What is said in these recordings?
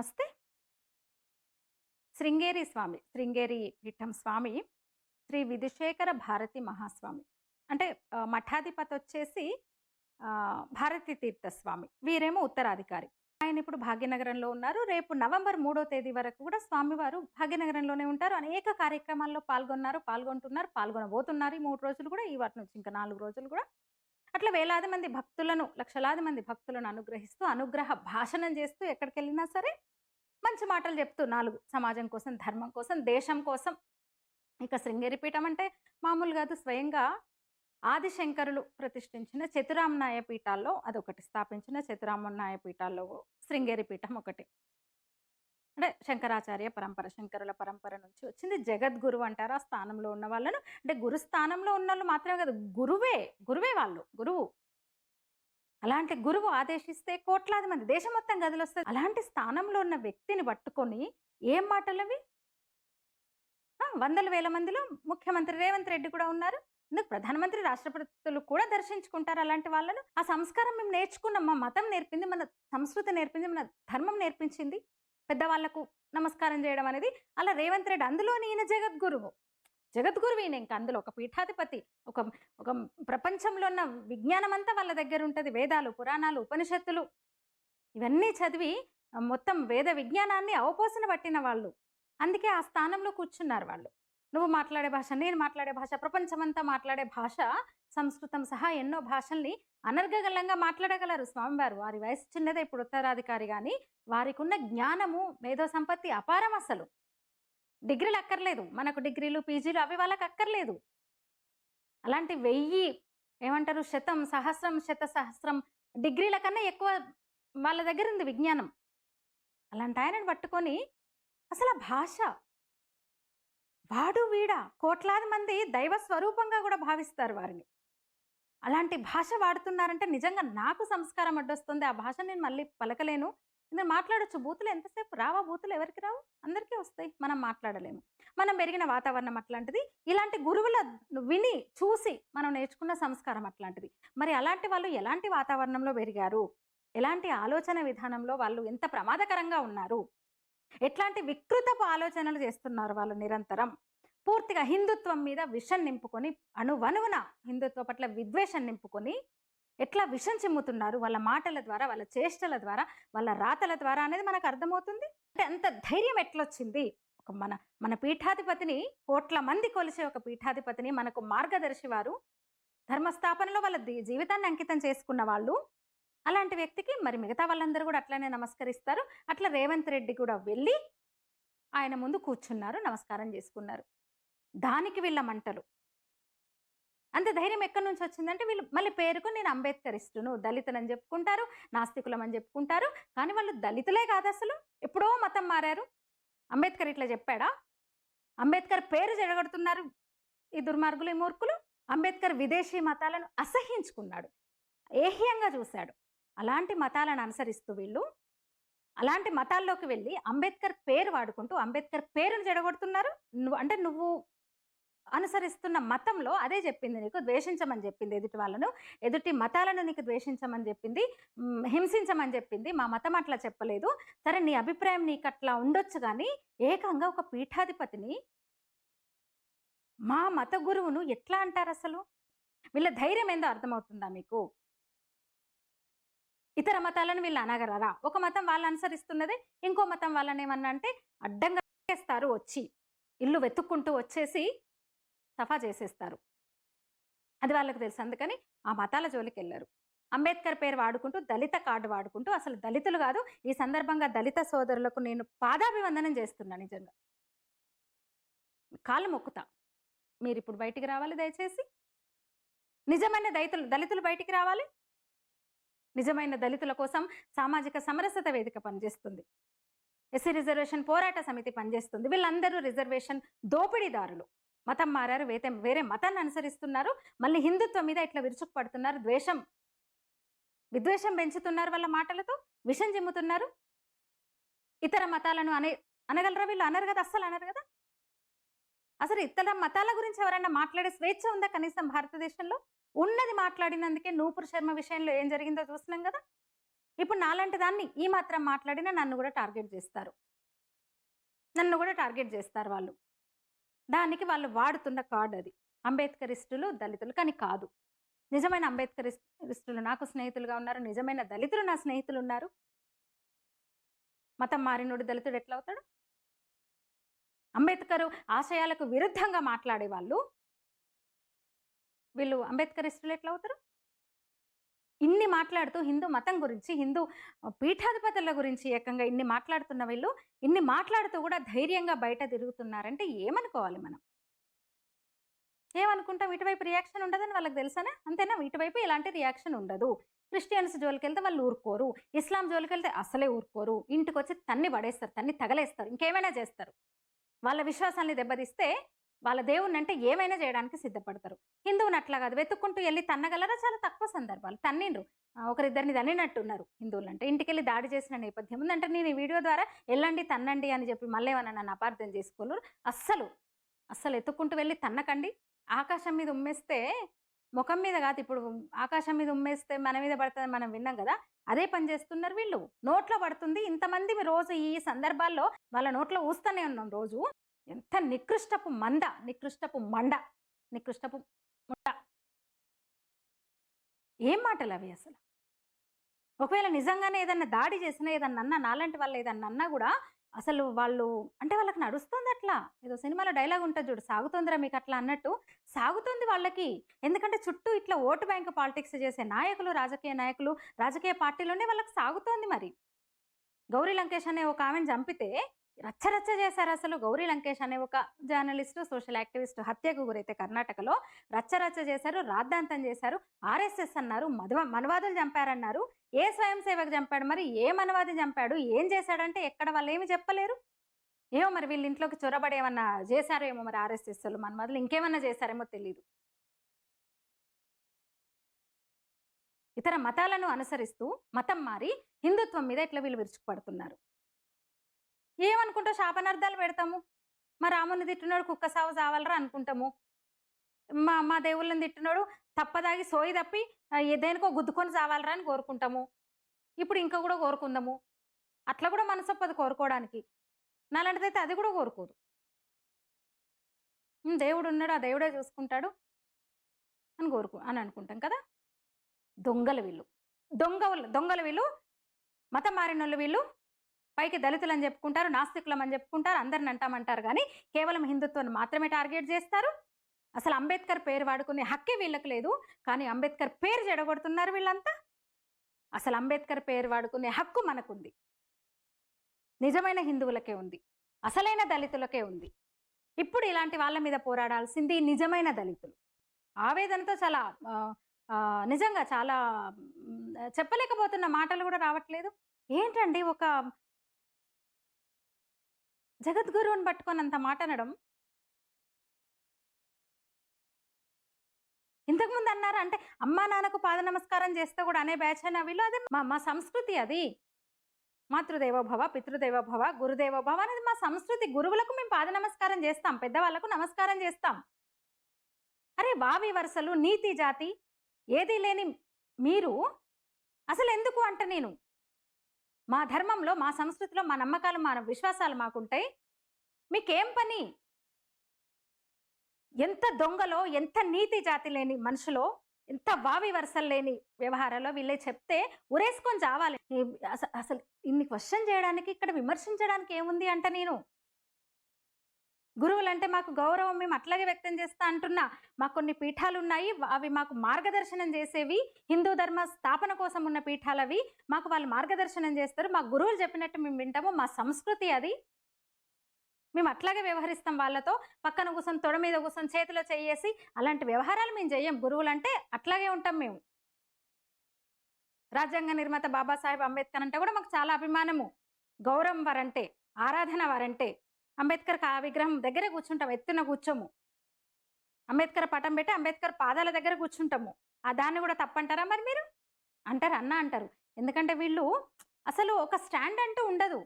నమస్తే. శృంగేరి స్వామి శృంగేరి పీఠం స్వామి శ్రీ విధుశేఖర భారతి మహాస్వామి. అంటే మఠాధిపతి వచ్చేసి భారతీ భారతి తీర్థ స్వామి. వీరేమో ఉత్తరాధికారి. ఆయన ఇప్పుడు భాగ్యనగరంలో ఉన్నారు. రేపు నవంబర్ మూడో తేదీ వరకు కూడా స్వామివారు భాగ్యనగరంలోనే ఉంటారు. అనేక కార్యక్రమాల్లో పాల్గొన్నారు పాల్గొంటున్నారు పాల్గొనబోతున్నారు ఈ మూడు రోజులు కూడా. ఈ వాటి నుంచి ఇంకా నాలుగు రోజులు కూడా అట్లా వేలాది మంది భక్తులను లక్షలాది మంది భక్తులను అనుగ్రహిస్తూ అనుగ్రహ భాషణం చేస్తూ ఎక్కడికి వెళ్ళినా సరే మంచి మాటలు చెప్తూ నాలుగు సమాజం కోసం ధర్మం కోసం దేశం కోసం. ఇక శృంగేరి పీఠం అంటే మామూలు కాదు. స్వయంగా ఆదిశంకరులు ప్రతిష్ఠించిన చతురామనాయ పీఠాల్లో అదొకటి స్థాపించిన చతురామనాయ పీఠాల్లో శృంగేరి పీఠం ఒకటి. అంటే శంకరాచార్య పరంపర శంకరుల పరంపర నుంచి వచ్చింది. జగద్గురు అంటారు. ఆ స్థానంలో ఉన్న వాళ్ళను అంటే గురు స్థానంలో ఉన్న వాళ్ళు మాత్రమే కాదు గురువే గురువే వాళ్ళు గురువు. అలాంటి గురువు ఆదేశిస్తే కోట్లాది మంది దేశం మొత్తం గదిలో వస్తుంది అలాంటి స్థానంలో ఉన్న వ్యక్తిని పట్టుకొని ఏం మాటలవి? వందల వేల మందిలో ముఖ్యమంత్రి రేవంత్ రెడ్డి కూడా ఉన్నారు. ఎందుకు ప్రధానమంత్రి రాష్ట్రపతులు కూడా దర్శించుకుంటారు అలాంటి వాళ్ళను. ఆ సంస్కారం మేము నేర్చుకున్నాం మా మతం నేర్పింది మన సంస్కృతి నేర్పింది మన ధర్మం నేర్పించింది. పెద్దవాళ్ళకు నమస్కారం చేయడం అనేది అలా రేవంత్ రెడ్డి అందులో ఈయన జగద్గురువు. జగద్గురువు ఈయన ఇంకా అందులో ఒక పీఠాధిపతి ఒక ఒక ప్రపంచంలో ఉన్న విజ్ఞానం అంతా వాళ్ళ దగ్గర ఉంటుంది. వేదాలు పురాణాలు ఉపనిషత్తులు ఇవన్నీ చదివి మొత్తం వేద విజ్ఞానాన్ని అవపోసన పట్టిన వాళ్ళు. అందుకే ఆ స్థానంలో కూర్చున్నారు వాళ్ళు. నువ్వు మాట్లాడే భాష నేను మాట్లాడే భాష ప్రపంచమంతా మాట్లాడే భాష సంస్కృతం సహా ఎన్నో భాషల్ని అనర్గళంగా మాట్లాడగలరు స్వామివారు. వారి వయసు చిన్నదే ఇప్పుడు ఉత్తరాధికారి కానీ వారికి ఉన్న జ్ఞానము మేధో సంపత్తి అపారం అసలు. డిగ్రీలు అక్కర్లేదు. మనకు డిగ్రీలు పీజీలు అవి వాళ్ళకి అక్కర్లేదు. అలాంటి వెయ్యి ఏమంటారు? శతం సహస్రం శత సహస్రం డిగ్రీల కన్నా ఎక్కువ వాళ్ళ దగ్గర ఉంది విజ్ఞానం. అలాంటి ఆయనను పట్టుకొని అసలు ఆ భాష వాడు వీడా కోట్లాది మంది దైవ స్వరూపంగా కూడా భావిస్తారు వారిని. అలాంటి భాష వాడుతున్నారంటే నిజంగా నాకు సంస్కారం అడ్డొస్తుంది. ఆ భాష నేను మళ్ళీ పలకలేను. నేను మాట్లాడొచ్చు. బూతులు ఎంతసేపు రావా? బూతులు ఎవరికి రావు? అందరికీ వస్తాయి. మనం మాట్లాడలేము. మనం పెరిగిన వాతావరణం అట్లాంటిది. ఇలాంటి గురువుల విని చూసి మనం నేర్చుకున్న సంస్కారం అట్లాంటిది. మరి అలాంటి వాళ్ళు ఎలాంటి వాతావరణంలో పెరిగారు? ఎలాంటి ఆలోచన విధానంలో వాళ్ళు ఎంత ప్రమాదకరంగా ఉన్నారు? ఎట్లాంటి వికృతపు ఆలోచనలు చేస్తున్నారు వాళ్ళు నిరంతరం? పూర్తిగా హిందుత్వం మీద విషం నింపుకొని అణువణువున హిందుత్వ పట్ల విద్వేషం నింపుకొని ఎట్లా విషం చిమ్ముతున్నారు? వాళ్ళ మాటల ద్వారా వాళ్ళ చేష్టల ద్వారా వాళ్ళ రాతల ద్వారా అనేది మనకు అర్థమవుతుంది. అంటే అంత ధైర్యం ఎట్లొచ్చింది? ఒక మన మన పీఠాధిపతిని కోట్ల మంది కొలిసే ఒక పీఠాధిపతిని మనకు మార్గదర్శి వారు ధర్మస్థాపనలో వాళ్ళ దీ- జీవితాన్ని అంకితం చేసుకున్న వాళ్ళు. అలాంటి వ్యక్తికి మరి మిగతా వాళ్ళందరూ కూడా అట్లనే నమస్కరిస్తారు. అట్లా రేవంత్ రెడ్డి కూడా వెళ్ళి ఆయన ముందు కూర్చున్నారు నమస్కారం చేసుకున్నారు. దానికి వీళ్ళ మంటలు. అంత ధైర్యం ఎక్కడి నుంచి వచ్చిందంటే వీళ్ళు మళ్ళీ పేరుకు నేను అంబేద్కరిస్టును దళితులని చెప్పుకుంటారు నాస్తికులం అని చెప్పుకుంటారు. కానీ వాళ్ళు దళితులే కాదు అసలు. ఎప్పుడో మతం మారారు. అంబేద్కర్ ఇట్లా చెప్పాడా? అంబేద్కర్ పేరు జరగడుతున్నారు ఈ దుర్మార్గులు ఈ మూర్ఖులు. అంబేద్కర్ విదేశీ మతాలను అసహించుకున్నాడు. ఏహ్యంగా చూశాడు. అలాంటి మతాలను అనుసరిస్తూ వీళ్ళు అలాంటి మతాల్లోకి వెళ్ళి అంబేద్కర్ పేరు వాడుకుంటూ అంబేద్కర్ పేరును జడగొడుతున్నారు నువ్వు అంటే నువ్వు అనుసరిస్తున్న మతంలో అదే చెప్పింది నీకు ద్వేషించమని చెప్పింది ఎదుటి వాళ్ళను. ఎదుటి మతాలను నీకు ద్వేషించమని చెప్పింది హింసించమని చెప్పింది. మా మతం అట్లా చెప్పలేదు. సరే నీ అభిప్రాయం నీకు అట్లా ఉండొచ్చు కానీ ఏకంగా ఒక పీఠాధిపతిని మా మత గురువును ఎట్లా అంటారు అసలు? వీళ్ళ ధైర్యం ఏందో అర్థమవుతుందా మీకు? ఇతర మతాలను వీళ్ళు అనగలరా? ఒక మతం వాళ్ళు అనుసరిస్తున్నదే ఇంకో మతం వాళ్ళని ఏమన్నా అంటే అడ్డంగా వచ్చి ఇల్లు వెతుక్కుంటూ వచ్చేసి సఫా చేసేస్తారు. అది వాళ్ళకి తెలుసు. అందుకని ఆ మతాల జోలికి వెళ్ళారు అంబేద్కర్ పేరు వాడుకుంటూ దళిత కార్డు వాడుకుంటూ అసలు దళితులు కాదు ఈ సందర్భంగా దళిత సోదరులకు నేను పాదాభివందనం చేస్తున్నా నిజంగా. కాలు మొక్కుతా. మీరు ఇప్పుడు బయటికి రావాలి దయచేసి. నిజమైన దళితులు దళితులు బయటికి రావాలి. నిజమైన దళితుల కోసం సామాజిక సమరసత వేదిక పనిచేస్తుంది. ఎస్సీ రిజర్వేషన్ పోరాట సమితి పనిచేస్తుంది. వీళ్ళందరూ రిజర్వేషన్ దోపిడీదారులు. మతం మారారు వేతే వేరే మతాన్ని అనుసరిస్తున్నారు మళ్ళీ హిందుత్వం మీద ఇట్లా విరుచుకు పడుతున్నారు ద్వేషం. విద్వేషం పెంచుతున్నారు వాళ్ళ మాటలతో విషం చిమ్ముతున్నారు. ఇతర మతాలను అనే అనగలరా వీళ్ళు? అనరు కదా అస్సలు అనరు కదా? అసలు ఇతర మతాల గురించి ఎవరైనా మాట్లాడే స్వేచ్ఛ ఉందా కనీసం భారతదేశంలో? ఉన్నది మాట్లాడినందుకే నూపురు శర్మ విషయంలో ఏం జరిగిందో చూస్తున్నాం కదా? ఇప్పుడు నాలాంటి దాన్ని ఈ మాత్రం మాట్లాడినా నన్ను కూడా టార్గెట్ చేస్తారు. నన్ను కూడా టార్గెట్ చేస్తారు వాళ్ళు. దానికి వాళ్ళు వాడుతున్న కార్డ్ అది. అంబేద్కరిస్టులు దళితులు కానీ కాదు. నిజమైన అంబేద్కరిస్టులు నాకు స్నేహితులుగా ఉన్నారు. నిజమైన దళితులు నా స్నేహితులు ఉన్నారు మతం మారినోడు దళితుడు ఎట్లా అవుతాడు అంబేద్కర్ ఆశయాలకు విరుద్ధంగా మాట్లాడే వాళ్ళు వీళ్ళు అంబేద్కరిస్టులు ఎట్లా అవుతారు ఇన్ని మాట్లాడుతూ హిందూ మతం గురించి హిందూ పీఠాధిపతుల గురించి ఏకంగా ఇన్ని మాట్లాడుతున్న వీళ్ళు ఇన్ని మాట్లాడుతూ కూడా ధైర్యంగా బయట తిరుగుతున్నారంటే ఏమనుకోవాలి మనం? ఏమనుకుంటాం? ఇటువైపు రియాక్షన్ ఉండదని వాళ్ళకి తెలుసానా? అంతేనా? ఇటువైపు ఎలాంటి రియాక్షన్ ఉండదు. క్రిస్టియన్స్ జోలికి వెళ్తే వాళ్ళు ఊరుకోరు. ఇస్లాం జోలికి వెళ్తే అసలే ఊరుకోరు. ఇంటికి వచ్చి తన్ని పడేస్తారు తన్ని తగలేస్తారు ఇంకేమైనా చేస్తారు. వాళ్ళ విశ్వాసాన్ని దెబ్బతీస్తే వాళ్ళ దేవుణ్ణి అంటే ఏమైనా చేయడానికి సిద్ధపడతారు. హిందువుని అట్లా కాదు. వెతుక్కుంటూ వెళ్ళి తన్నగలరా? చాలా తక్కువ సందర్భాలు. తన్నిండ్రు. ఒకరిద్దరిని తన్నినట్టున్నారు హిందువులు అంటే ఇంటికి వెళ్ళి దాడి చేసిన నేపథ్యం ఉందంటే నేను ఈ వీడియో ద్వారా వెళ్ళండి తన్నండి అని చెప్పి మళ్ళీ ఏమన్నా నన్ను అపార్థం చేసుకోలేరు అస్సలు అస్సలు ఎత్తుక్కుంటూ వెళ్ళి తన్నకండి. ఆకాశం మీద ఉమ్మేస్తే ముఖం మీద కాదు. ఇప్పుడు ఆకాశం మీద ఉమ్మేస్తే మన మీద పడుతుంది మనం విన్నాం కదా? అదే పని చేస్తున్నారు వీళ్ళు. నోట్లో పడుతుంది. ఇంతమంది రోజు ఈ సందర్భాల్లో వాళ్ళ నోట్లో ఊస్తూనే ఉన్నాం రోజు. ఎంత నికృష్టపు మంద నికృష్టపు మండ నికృష్టపు ముండ ఏం మాటలు అవి అసలు? ఒకవేళ నిజంగానే ఏదన్నా దాడి చేసినా ఏదన్నా అన్నా నాలాంటి వాళ్ళు ఏదన్నా అన్నా కూడా అసలు వాళ్ళు అంటే వాళ్ళకి నడుస్తుంది అట్లా. ఏదో సినిమాలో డైలాగ్ ఉంటుంది చూడు సాగుతుందిరా మీకు అట్లా అన్నట్టు సాగుతుంది వాళ్ళకి. ఎందుకంటే చుట్టూ ఇట్లా ఓటు బ్యాంక్ పాలిటిక్స్ చేసే నాయకులు రాజకీయ నాయకులు రాజకీయ పార్టీలోనే వాళ్ళకి సాగుతోంది మరి. గౌరీ లంకేష్ అనే ఒక ఆమెను చంపితే రచ్చరచ్చ చేశారు అసలు గౌరీ లంకేష్ అనే ఒక జర్నలిస్టు సోషల్ యాక్టివిస్ట్ హత్యకు గురైతే కర్ణాటకలో రచ్చరచ్చ చేశారు రాద్ధాంతం చేశారు ఆర్ఎస్ఎస్ అన్నారు మధవ మనవాదులు చంపారన్నారు ఏ స్వయం సేవకు చంపాడు మరి ఏ మనవాది చంపాడు ఏం చేశాడంటే ఎక్కడ వాళ్ళు ఏమి చెప్పలేరు? ఏమో మరి వీళ్ళ ఇంట్లోకి చొరబడి ఏమన్నా చేశారేమో ఏమో మరి ఆర్ఎస్ఎస్ వాళ్ళు మనవాదులు ఇంకేమన్నా చేశారేమో తెలియదు ఇతర మతాలను అనుసరిస్తూ మతం మారి హిందుత్వం మీద ఇట్లా వీళ్ళు విరుచుకుపడుతున్నారు. ఏమనుకుంటా శాపనార్థాలు పెడతాము. మా రాముని తిట్టున్నాడు కుక్క సావు చావాలరా అనుకుంటాము. మా మా దేవుళ్ళని తిట్టినోడు తప్పదాగి సోయి తప్పి ఏదైనాకో గుద్దుకొని చావాలరా అని కోరుకుంటాము. ఇప్పుడు ఇంకా కూడా కోరుకుందాము. అట్లా కూడా మనసొప్పది కోరుకోవడానికి. నాలాంటిదైతే అది కూడా కోరుకోదు. దేవుడు ఉన్నాడు ఆ దేవుడే చూసుకుంటాడు అని కోరుకు అని అనుకుంటాం కదా? దొంగల వీళ్ళు. దొంగ దొంగలు వీళ్ళు మతం మారిన వాళ్ళు వీళ్ళు పైకి దళితులు అని చెప్పుకుంటారు నాస్తికులం అని చెప్పుకుంటారు అందరిని అంటామంటారు. కానీ కేవలం హిందుత్వాన్ని మాత్రమే టార్గెట్ చేస్తారు. అసలు అంబేద్కర్ పేరు వాడుకునే హక్కే వీళ్ళకి లేదు. కానీ అంబేద్కర్ పేరు చెడగొడుతున్నారు వీళ్ళంతా. అసలు అంబేద్కర్ పేరు వాడుకునే హక్కు మనకుంది. నిజమైన హిందువులకే ఉంది. అసలైన దళితులకే ఉంది. ఇప్పుడు ఇలాంటి వాళ్ళ మీద పోరాడాల్సింది నిజమైన దళితులు. ఆవేదనతో చాలా నిజంగా చాలా చెప్పలేకపోతున్న మాటలు కూడా రావట్లేదు. ఏంటండి ఒక జగద్గురువుని పట్టుకొని అంత మాట అనడం ఇంతకుముందు అన్నారు అంటే అమ్మా నాన్నకు పాద నమస్కారం చేస్తే కూడా అనే బ్యాచ్ అయినా వీళ్ళు అదే మా మా సంస్కృతి అది. మాతృదేవోభవ పితృదేవోభవ గురుదేవోభవ అనేది మా సంస్కృతి. గురువులకు మేము పాద నమస్కారం చేస్తాం పెద్దవాళ్ళకు నమస్కారం చేస్తాం. అరే వావి వరుసలు నీతి జాతి ఏదీ లేని మీరు. అసలు ఎందుకు అంట నేను మా ధర్మంలో మా సంస్కృతిలో మా నమ్మకాలు మా విశ్వాసాలు మాకుంటాయి. మీకేం పని? ఎంత దొంగలో ఎంత నీతి జాతి లేని మనుషులో ఎంత వావి వరుసలు లేని వ్యవహారాల్లో వీళ్ళే చెప్తే ఉరేసుకొని చావాలి అసలు అసలు ఇన్ని క్వశ్చన్ చేయడానికి ఇక్కడ విమర్శించడానికి ఏముంది అంట నేను? గురువులు అంటే మాకు గౌరవం మేము అట్లాగే వ్యక్తం చేస్తా అంటున్నా. మాకు కొన్ని పీఠాలు ఉన్నాయి అవి మాకు మార్గదర్శనం చేసేవి. హిందూ ధర్మ స్థాపన కోసం ఉన్న పీఠాలు అవి మాకు వాళ్ళు మార్గదర్శనం చేస్తారు. మా గురువులు చెప్పినట్టు మేము వింటాము. మా సంస్కృతి అది. మేము అట్లాగే వ్యవహరిస్తాం వాళ్ళతో. పక్కన కూర్చొని తొడ మీద కూర్చొని చేతిలో చేయేసి అలాంటి వ్యవహారాలు మేము చేయం గురువులు అంటే అట్లాగే ఉంటాం మేము. రాజ్యాంగ నిర్మాత బాబాసాహెబ్ అంబేద్కర్ అంటే కూడా మాకు చాలా అభిమానము. గౌరవం వారంటే ఆరాధన వారంటే. అంబేద్కర్ ఆ విగ్రహం దగ్గరే కూర్చుంటాం ఎత్తున కూర్చోము. అంబేద్కర్ పటం పెట్టి అంబేద్కర్ పాదాల దగ్గర కూర్చుంటాము. ఆ దాన్ని కూడా తప్పంటారా మరి మీరు? అంటారు అన్న అంటారు. ఎందుకంటే వీళ్ళు అసలు ఒక స్టాండ్ అంటూ ఉండదు.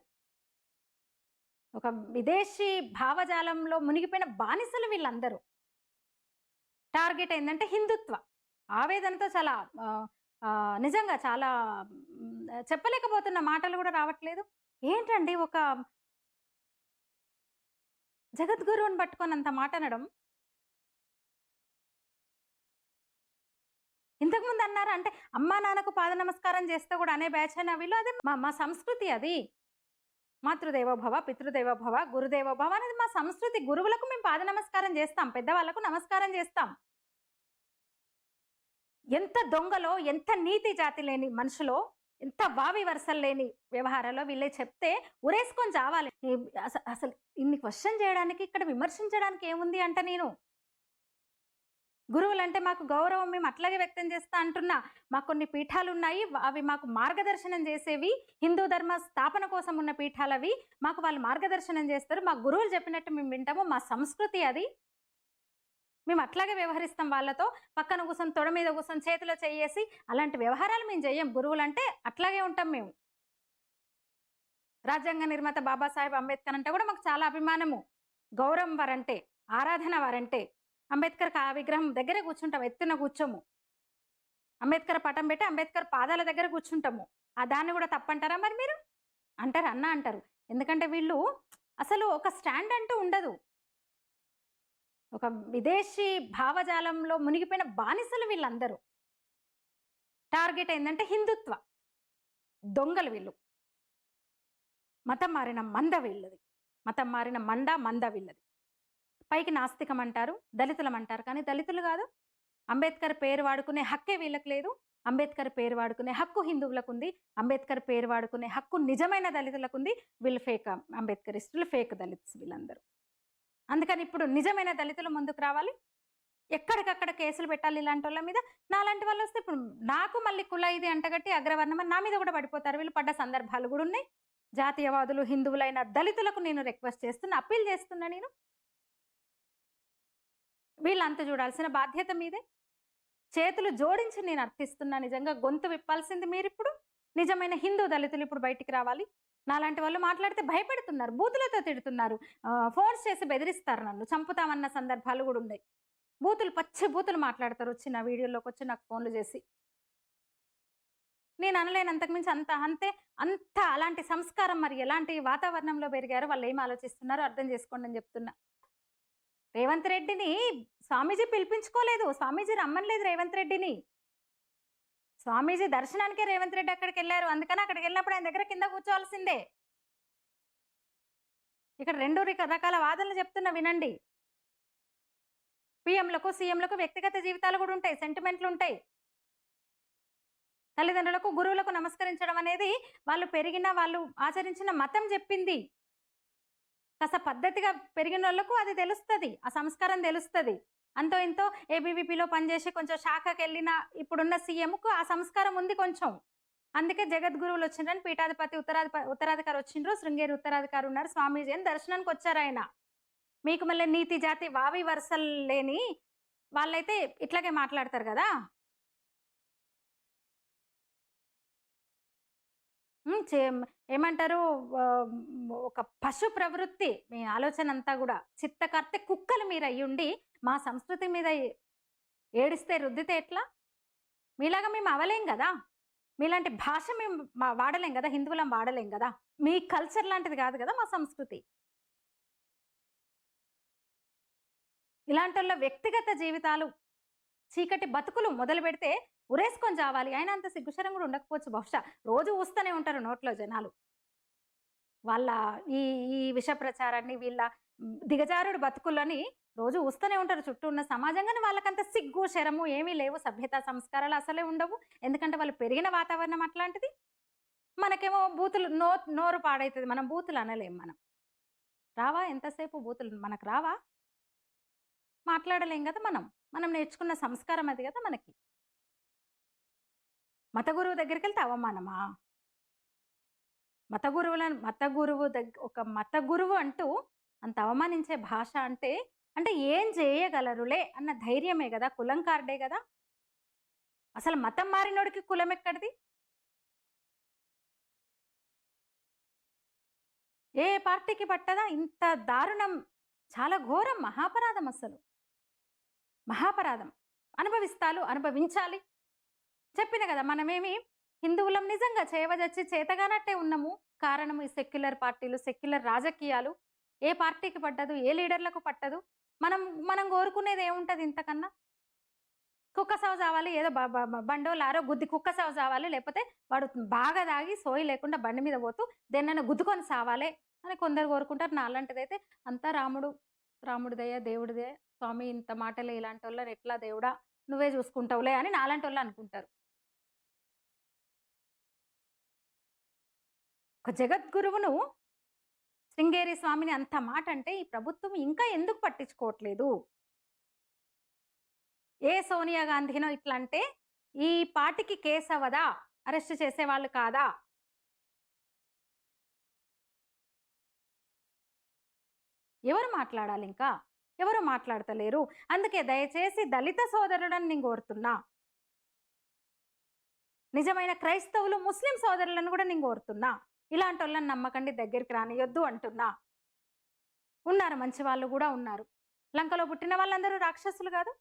ఒక విదేశీ భావజాలంలో మునిగిపోయిన బానిసలు వీళ్ళందరూ. టార్గెట్ ఏంటంటే హిందుత్వ. ఆవేదనతో చాలా నిజంగా చాలా చెప్పలేకపోతున్న మాటలు కూడా రావట్లేదు. ఏంటండి ఒక జగద్గురువుని పట్టుకొని అంత మాట అనడం. ఇంతకుముందు అన్నారు అంటే అమ్మా, నాన్నకు పాద నమస్కారం చేస్తే కూడా అనే బ్యాచ్ అయినా వీళ్ళు? అదే మా మా సంస్కృతి అది. మాతృదేవోభవ, పితృదేవోభవ, గురుదేవోభవ అనేది మా సంస్కృతి. గురువులకు మేము పాద నమస్కారం చేస్తాం. పెద్దవాళ్ళకు నమస్కారం చేస్తాం. ఎంత దొంగలో, ఎంత నీతి జాతి లేని మనుషులో, ఎంత వావి వరసలు లేని వ్యవహారాల్లో వీళ్ళే చెప్తే ఉరేసుకొని చావాలి. అసలు ఇన్ని క్వశ్చన్ చేయడానికి, ఇక్కడ విమర్శించడానికి ఏముంది అంట నేను. గురువులంటే మాకు గౌరవం మేము అట్లాగే వ్యక్తం చేస్తా అంటున్నా. మాకు కొన్ని పీఠాలు ఉన్నాయి అవి మాకు మార్గదర్శనం చేసేవి. హిందూ ధర్మ స్థాపన కోసం ఉన్న పీఠాలవి. మాకు వాళ్ళు మార్గదర్శనం చేస్తారు. మా గురువులు చెప్పినట్టు మేము వింటాము. మా సంస్కృతి అది. మేము అట్లాగే వ్యవహరిస్తాం వాళ్ళతో. పక్కన కూసం తొడ మీద కూసొని, చేతిలో చేయేసి అలాంటి వ్యవహారాలు మేము చేయం గురువులంటే అట్లాగే ఉంటాం మేము. రాజ్యాంగ నిర్మాత బాబాసాహెబ్ అంబేద్కర్ అంటే కూడా మాకు చాలా అభిమానము. గౌరవం వారంటే, ఆరాధన వారంటే. అంబేద్కర్‌కి ఆ విగ్రహం దగ్గరే కూర్చుంటాం. ఎత్తున కూర్చోము. అంబేద్కర్ పటం పెట్టి అంబేద్కర్ పాదాల దగ్గర కూర్చుంటాము. ఆ దాన్ని కూడా తప్పంటారా మరి మీరు? అంటారు. అన్న అంటారు. ఎందుకంటే వీళ్ళు అసలు ఒక స్టాండ్ అంటూ ఉండదు. ఒక విదేశీ భావజాలంలో మునిగిపోయిన బానిసలు వీళ్ళందరూ. టార్గెట్ ఏంటంటే హిందుత్వ. దొంగలు వీళ్ళు. మతం మారిన మంద వీళ్ళది. మతం మారిన మంద, మంద వీళ్ళది. పైకి నాస్తికం అంటారు. దళితులం అంటారు. కానీ దళితులు కాదు. అంబేద్కర్ పేరు వాడుకునే హక్కే వీళ్ళకి లేదు. అంబేద్కర్ పేరు వాడుకునే హక్కు హిందువులకు ఉంది అంబేద్కర్ పేరు వాడుకునే హక్కు నిజమైన దళితులకు ఉంది వీళ్ళు ఫేక్ అంబేద్కరిస్టులు, ఫేక్ దళిత్స్ వీళ్ళందరూ. అందుకని ఇప్పుడు నిజమైన దళితులు ముందుకు రావాలి. ఎక్కడికక్కడ కేసులు పెట్టాలి ఇలాంటి వాళ్ళ మీద. నాలాంటి వాళ్ళొస్తే ఇప్పుడు నాకు మళ్ళీ కుల ఇది అంటగట్టి అగ్రవర్ణం నా మీద కూడా పడిపోతారు. వీళ్ళు పడ్డ సందర్భాలు కూడా ఉన్నాయి. జాతీయవాదులు, హిందువులైన దళితులకు నేను రిక్వెస్ట్ చేస్తున్నా. అప్పీల్ చేస్తున్నా నేను. వీళ్ళంతా చూడాల్సిన బాధ్యత మీదే. చేతులు జోడించి నేను అర్థిస్తున్నా నిజంగా గొంతు విప్పాల్సింది మీరిప్పుడు. నిజమైన హిందూ దళితులు ఇప్పుడు బయటికి రావాలి. నాలాంటి వాళ్ళు మాట్లాడితే భయపెడుతున్నారు. బూతులతో తిడుతున్నారు. ఫోర్స్ ఫోన్స్ చేసి బెదిరిస్తారు నన్ను. చంపుతామన్న సందర్భాలు కూడా ఉన్నాయి. బూతులు పచ్చి బూతులు మాట్లాడతారు వచ్చి నా వీడియోలోకొచ్చి నాకు ఫోన్‌లు చేసి. నేను అనలేను అంతకుమించి అంత అంతే అంత అలాంటి సంస్కారం మరి ఎలాంటి వాతావరణంలో పెరిగారో వాళ్ళు ఏం ఆలోచిస్తున్నారో అర్థం చేసుకోండి అని చెప్తున్నా. రేవంత్ రెడ్డిని స్వామీజీ పిలిపించుకోలేదు. స్వామీజీ రమ్మనలేదు రేవంత్ రెడ్డిని. స్వామీజీ దర్శనానికి రేవంత్ రెడ్డి అక్కడికెళ్ళారు. అందుకని అక్కడికెళ్ళినప్పుడు ఆయన దగ్గర కింద కూర్చోవాల్సిందే. ఇక్కడ రెండు రకాల వాదనలు చెప్తున్నా వినండి. పిఎంలకు సీఎంలకు వ్యక్తిగత జీవితాలు కూడా ఉంటాయి. సెంటిమెంట్లు ఉంటాయి. తల్లిదండ్రులకు, గురువులకు నమస్కరించడం అనేది వాళ్ళు పెరిగిన, వాళ్ళు ఆచరించిన మతం చెప్పింది. కాస్త పద్ధతిగా పెరిగిన వాళ్ళకు అది తెలుస్తుంది ఆ సంస్కారం తెలుస్తుంది అంతో ఇంతో ఏబీవీపీలో పనిచేసి కొంచెం శాఖకెళ్ళిన ఇప్పుడున్న సీఎంకు ఆ సంస్కారం ఉంది కొంచెం. అందుకే జగద్గురువులు వచ్చిండ్రని పీఠాధిపతి ఉత్తరాధి ఉత్తరాధికారి వచ్చిండ్రు. శృంగేరి ఉత్తరాధికారి ఉన్నారు. స్వామీజీ అని దర్శనానికి వచ్చారాయన. మీకు మళ్ళీ నీతి జాతి వావి వరుసలు లేని వాళ్ళైతే ఇట్లాగే మాట్లాడతారు కదా చే ఏమంటారు ఒక పశు ప్రవృత్తి మీ ఆలోచన అంతా కూడా చిత్తకర్తె కుక్కలు మీరు అయ్యుండి మా సంస్కృతి మీద ఏడిస్తే, రుద్దితే ఎట్లా? మీలాగా మేము అవలేం కదా మీలాంటి భాష మేము వాడలేం కదా హిందువులం వాడలేం కదా మీ కల్చర్ లాంటిది కాదు కదా మా సంస్కృతి. ఇలాంటి వ్యక్తిగత జీవితాలు, చీకటి బతుకులు మొదలుపెడితే ఉరేసుకొని చావాలి. ఆయన అంత సిగ్గుశరం కూడా ఉండకపోవచ్చు బహుశా. రోజు ఊస్తూనే ఉంటారు నోట్లో జనాలు. వాళ్ళ ఈ ఈ విష ప్రచారాన్ని, వీళ్ళ దిగజారుడు బతుకులని రోజు వస్తూనే ఉంటారు చుట్టూ ఉన్న సమాజంగానే వాళ్ళకంత సిగ్గు, శరము ఏమీ లేవు. సభ్యత, సంస్కారాలు అసలే ఉండవు. ఎందుకంటే వాళ్ళు పెరిగిన వాతావరణం అట్లాంటిది. మనకేమో బూతులు నో నోరు పాడైతుంది మనం బూతులు అనలేం మనం. రావా ఎంతసేపు బూతులు మనకు రావా? మాట్లాడలేం కదా మనం. మనం నేర్చుకున్న సంస్కారం అది కదా మనకి. మత గురువు దగ్గరికెళ్తే అవమానమా? మత గురువులను మత గురువు దగ్ ఒక మత గురువు అంటూ అంత అవమానించే భాష అంటే, అంటే ఏం చేయగలరులే అన్న ధైర్యమే కదా కులం కార్డే కదా అసలు మతం మారినోడికి కులం ఎక్కడిది? ఏ పార్టీకి పట్టదా? ఇంత దారుణం. చాలా ఘోరం. మహాపరాధం అసలు. మహాపరాధం. అనుభవిస్తాలు, అనుభవించాలి. చెప్పిన కదా మనమేమి హిందువులం నిజంగా చేయవచ్చి చేతగానట్టే ఉన్నాము. కారణం ఈ సెక్యులర్ పార్టీలు సెక్యులర్ రాజకీయాలు. ఏ పార్టీకి పట్టదు ఏ లీడర్లకు పట్టదు. మనం మనం కోరుకునేది ఏముంటుంది ఇంతకన్నా? కుక్క సావు చావాలి ఏదో బండోలారో గుద్ది కుక్క సావు చావాలి లేకపోతే వాడు బాగా తాగి సోయి లేకుండా బండి మీద పోతూ దేన్నైనా గుద్దుకొని సావాలి అని కొందరు కోరుకుంటారు. నాలాంటిదైతే అంతా రాముడు రాముడిదయ్యా దేవుడిదే స్వామి ఇంత మాటలే ఇలాంటి వాళ్ళని ఎట్లా దేవుడా? నువ్వే చూసుకుంటావులే అని నాలాంటి వాళ్ళు అనుకుంటారు. ఒక జగద్గురువును శృంగేరి స్వామిని అంత మాట అంటే ఈ ప్రభుత్వం ఇంకా ఎందుకు పట్టించుకోవట్లేదు? ఏ సోనియా గాంధీనో ఇట్లా అంటే ఈ పాటికి కేసు అవ్వదా అరెస్ట్ చేసేవాళ్ళు కాదా? ఎవరు మాట్లాడాలి ఇంకా ఎవరు మాట్లాడతలేరు? అందుకే దయచేసి దళిత సోదరులను నేను కోరుతున్నా. నిజమైన క్రైస్తవులు ముస్లిం సోదరులను కూడా నేను కోరుతున్నా. ఇలాంటి వాళ్ళని నమ్మకండి దగ్గరికి రానియొద్దు అంటున్నా. ఉన్నారు మంచి వాళ్ళు కూడా ఉన్నారు. లంకలో పుట్టిన వాళ్ళందరూ రాక్షసులు కాదు.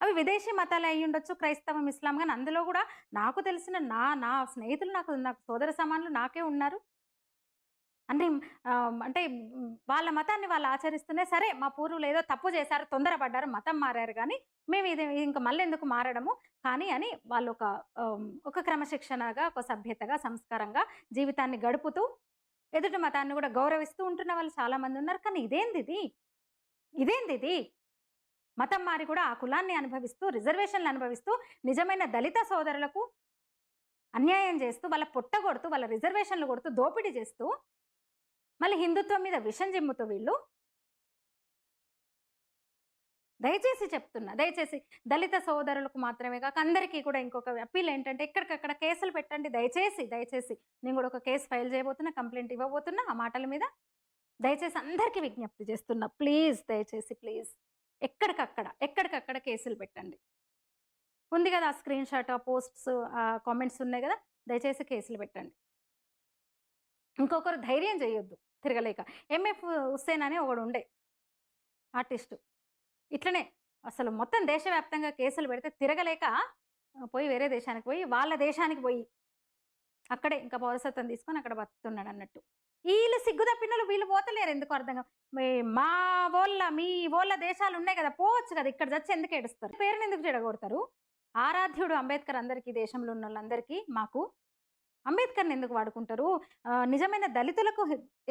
అవి విదేశీ మతాలు అయి ఉండొచ్చు క్రైస్తవం ఇస్లాం కానీ అందులో కూడా నాకు తెలిసిన నా నా స్నేహితులు నాకు నాకు సోదర సమానులు నాకే ఉన్నారు. అంటే అంటే వాళ్ళ మతాన్ని వాళ్ళు ఆచరిస్తూనే సరే మా పూర్వులు ఏదో తప్పు చేశారు తొందరపడ్డారు మతం మారారు కానీ మేము ఇది ఇంకా మళ్ళీ ఎందుకు మారడము? కానీ అని వాళ్ళు ఒక ఒక క్రమశిక్షణగా ఒక సభ్యతగా సంస్కారంగా జీవితాన్ని గడుపుతూ ఎదుటి మతాన్ని కూడా గౌరవిస్తూ ఉంటున్న వాళ్ళు చాలామంది ఉన్నారు. కానీ ఇదేంది ఇది? ఇదేంది ఇది? మతం మారి కూడా ఆ కులాన్ని అనుభవిస్తూ రిజర్వేషన్లు అనుభవిస్తూ నిజమైన దళిత సోదరులకు అన్యాయం చేస్తూ వాళ్ళ పొట్ట కొడుతూ వాళ్ళ రిజర్వేషన్లు కొడుతూ దోపిడీ చేస్తూ మళ్ళీ హిందుత్వం మీద విషం జిమ్ముతో వీళ్ళు. దయచేసి చెప్తున్నా దయచేసి దళిత సోదరులకు మాత్రమే కాక అందరికీ కూడా ఇంకొక అప్పీల్ ఏంటంటే ఎక్కడికక్కడ కేసులు పెట్టండి. దయచేసి దయచేసి నేను కూడా ఒక కేసు ఫైల్ చేయబోతున్నా కంప్లైంట్ ఇవ్వబోతున్నా ఆ మాటల మీద. దయచేసి అందరికీ విజ్ఞప్తి చేస్తున్నా ప్లీజ్ దయచేసి ప్లీజ్. ఎక్కడికక్కడ ఎక్కడికక్కడ కేసులు పెట్టండి. ఉంది కదా ఆ స్క్రీన్ షాట్ ఆ పోస్ట్స్ ఆ కామెంట్స్ ఉన్నాయి కదా దయచేసి కేసులు పెట్టండి. ఇంకొకరు ధైర్యం చేయొద్దు. తిరగలేక. ఎంఎఫ్ హుస్సేన్ అని ఒకడు ఉండే ఆర్టిస్టు. ఇట్లనే అసలు మొత్తం దేశవ్యాప్తంగా కేసులు పెడితే తిరగలేక పోయి వేరే దేశానికి పోయి వాళ్ళ దేశానికి పోయి అక్కడే ఇంకా పౌరసత్వం తీసుకొని అక్కడ బతుకుతున్నాడు అన్నట్టు. వీళ్ళు సిగ్గు తప్పినలు వీళ్ళు పోతలేరు ఎందుకు అర్థం కాదు. మా వాళ్ళ మీ వాళ్ళ దేశాలు ఉన్నాయి కదా పోవచ్చు కదా ఇక్కడ చచ్చి ఎందుకు ఏడుస్తారు? పేరుని ఎందుకు చెడగొడతారు? ఆరాధ్యుడు అంబేద్కర్ అందరికీ దేశంలో ఉన్న వాళ్ళందరికీ మాకు అంబేద్కర్ని ఎందుకు వాడుకుంటారు? నిజమైన దళితులకు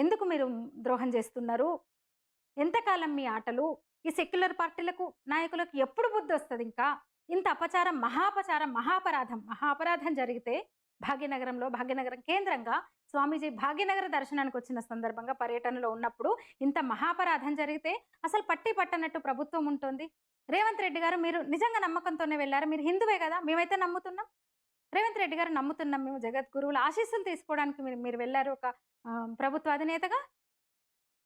ఎందుకు మీరు ద్రోహం చేస్తున్నారు? ఎంతకాలం మీ ఆటలు? ఈ సెక్యులర్ పార్టీలకు నాయకులకు ఎప్పుడు బుద్ధి వస్తుంది ఇంకా? ఇంత అపచారం మహాపచారం మహాపరాధం మహాపరాధం జరిగితే భాగ్యనగరంలో భాగ్యనగరం కేంద్రంగా స్వామీజీ భాగ్యనగర దర్శనానికి వచ్చిన సందర్భంగా పర్యటనలో ఉన్నప్పుడు ఇంత మహాపరాధం జరిగితే అసలు పట్టి పట్టనట్టు ప్రభుత్వం ఉంటుంది? రేవంత్ రెడ్డి గారు మీరు నిజంగా నమ్మకంతోనే వెళ్ళారు? మీరు హిందువే కదా? మేమైతే నమ్ముతున్నాం. రేవంత్ రెడ్డి గారు నమ్ముతున్నాం మేము జగద్గురువుల ఆశీస్సులు తీసుకోవడానికి మీరు మీరు వెళ్ళారు ఒక ప్రభుత్వ అధినేతగా?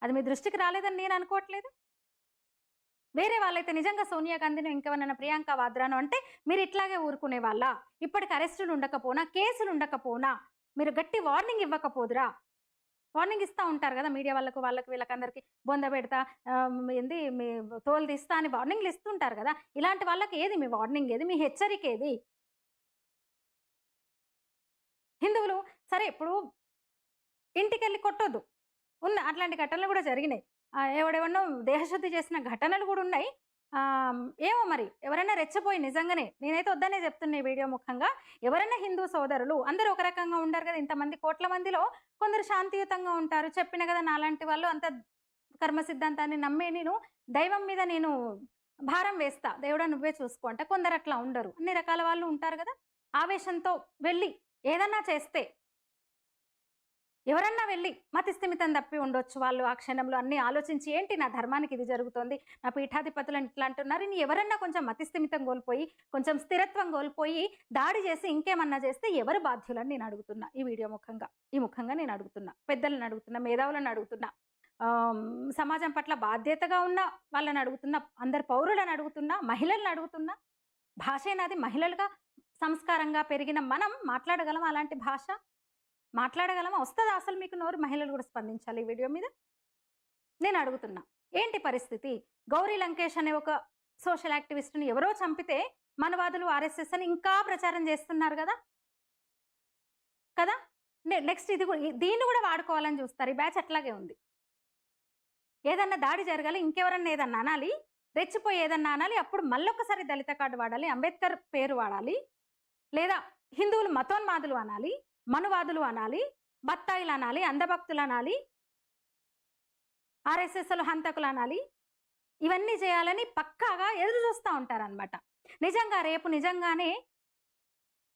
అది మీ దృష్టికి రాలేదని నేను అనుకోవట్లేదు. వేరే వాళ్ళైతే నిజంగా సోనియా గాంధీని ఇంకెవరైనా ప్రియాంక వాద్రాను అంటే మీరు ఇట్లాగే ఊరుకునే వాళ్ళ? ఇప్పటికి అరెస్టులు ఉండకపోనా? కేసులు ఉండకపోనా? మీరు గట్టి వార్నింగ్ ఇవ్వకపోదురా? వార్నింగ్ ఇస్తూ ఉంటారు కదా మీడియా వాళ్ళకు వాళ్ళకి వీళ్ళకందరికి. బొంద పెడతా ఏంది మీ తోలు తీస్తా అని వార్నింగ్లు ఇస్తుంటారు కదా? ఇలాంటి వాళ్ళకి ఏది మీ వార్నింగ్ ఏది? మీ హెచ్చరిక ఏది? హిందువులు సరే ఇప్పుడు ఇంటికి వెళ్ళి కొట్టొద్దు. ఉన్న అట్లాంటి ఘటనలు కూడా జరిగినాయి. ఆ, ఎవడెవడో దేహశుద్ధి చేసిన ఘటనలు కూడా ఉన్నాయి. ఏమో మరి ఎవరైనా రెచ్చపోయి నిజంగానే నేనైతే వద్దనే చెప్తున్నా ఈ వీడియో ముఖంగా ఎవరైనా హిందూ సోదరులు అందరూ ఒక రకంగా ఉండరు కదా ఇంతమంది కోట్ల మందిలో కొందరు శాంతియుతంగా ఉంటారు. చెప్పిన కదా నాలాంటి వాళ్ళు అంత కర్మ సిద్ధాంతాన్ని నమ్మే నేను దైవం మీద నేను భారం వేస్తా. దేవుడా నువ్వే చూసుకో అంటే. కొందరు అట్లా ఉండరు. అన్ని రకాల వాళ్ళు ఉంటారు కదా ఆవేశంతో వెళ్ళి ఏదన్నా చేస్తే ఎవరన్నా వెళ్ళి మతి స్థిమితం తప్పి ఉండొచ్చు వాళ్ళు ఆ క్షణంలో అన్ని ఆలోచించి ఏంటి నా ధర్మానికి ఇది జరుగుతోంది? నా పీఠాధిపతులను ఇట్లా అంటున్నారు. ఇని ఎవరన్నా కొంచెం మతి స్థిమితం కోల్పోయి కొంచెం స్థిరత్వం కోల్పోయి దాడి చేసి ఇంకేమన్నా చేస్తే ఎవరు బాధ్యులని నేను అడుగుతున్నా ఈ వీడియో ముఖంగా. ఈ ముఖంగా నేను అడుగుతున్నా. పెద్దలను అడుగుతున్నా మేధావులను అడుగుతున్నా సమాజం పట్ల బాధ్యతగా ఉన్న వాళ్ళని అడుగుతున్నా అందరు పౌరులను అడుగుతున్నా మహిళలను అడుగుతున్నా. భాష నాది మహిళలుగా సంస్కారంగా పెరిగిన మనం మాట్లాడగలం అలాంటి భాష? మాట్లాడగలమా? వస్తుందా అసలు మీకు నోరు? మహిళలు కూడా స్పందించాలి ఈ వీడియో మీద. నేను అడుగుతున్నా ఏంటి పరిస్థితి? గౌరీ లంకేష్ అనే ఒక సోషల్ యాక్టివిస్ట్ని ఎవరో చంపితే మనవాదులు ఆర్ఎస్ఎస్ అని ఇంకా ప్రచారం చేస్తున్నారు కదా? కదా? నెక్స్ట్ ఇది కూడా దీన్ని కూడా వాడుకోవాలని చూస్తారు. ఈ బ్యాచ్ అట్లాగే ఉంది. ఏదన్నా దాడి జరగాలి ఇంకెవరన్నా ఏదన్నా అనాలి రెచ్చిపోయి ఏదన్నా అనాలి అప్పుడు మళ్ళొకసారి దళిత కార్డు వాడాలి అంబేద్కర్ పేరు వాడాలి లేదా హిందువులు మతోన్మాదులు అనాలి మనువాదులు అనాలి బత్తాయిలు అనాలి అందభక్తులు అనాలి ఆర్ఎస్ఎస్లు హంతకులు అనాలి ఇవన్నీ చేయాలని పక్కాగా ఎదురు చూస్తూ ఉంటారనమాట నిజంగా రేపు నిజంగానే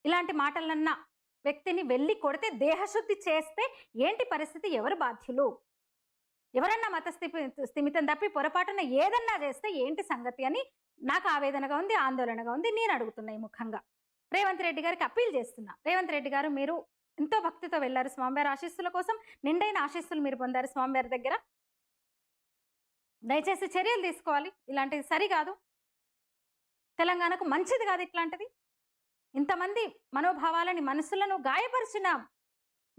ఇలాంటి మాటలన్న వ్యక్తిని వెళ్ళి కొడితే దేహశుద్ధి చేస్తే ఏంటి పరిస్థితి? ఎవరు బాధ్యులు? ఎవరన్నా మత స్థిమితం తప్పి పొరపాటున ఏదన్నా చేస్తే ఏంటి సంగతి అని నాకు ఆవేదనగా ఉంది ఆందోళనగా ఉంది నేను అడుగుతున్నా ఈ ముఖంగా. రేవంత్ రెడ్డి గారికి అప్పీల్ చేస్తున్నా. రేవంత్ రెడ్డి గారు మీరు ఎంతో భక్తితో వెళ్ళారు. స్వామివారి ఆశీస్సుల కోసం నిండైన ఆశీస్సులు మీరు పొందారు స్వామివారి దగ్గర. దయచేసి చర్యలు తీసుకోవాలి. ఇలాంటిది సరికాదు. తెలంగాణకు మంచిది కాదు ఇట్లాంటిది. ఇంతమంది మనోభావాలని మనసులను గాయపరిచిన.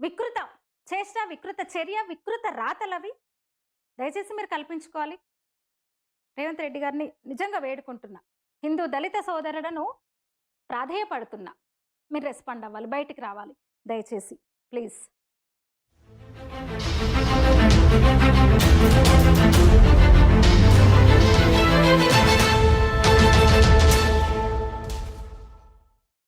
వికృత చేష్ట వికృత చర్య వికృత రాతలవి. దయచేసి మీరు కల్పించుకోవాలి. రేవంత్ రెడ్డి గారిని నిజంగా వేడుకుంటున్నా. హిందూ దళిత సోదరుడను ప్రాధేయపడుతున్నా. మీరు రెస్పాండ్ అవ్వాలి బయటికి రావాలి. దయచేసి ప్లీజ్.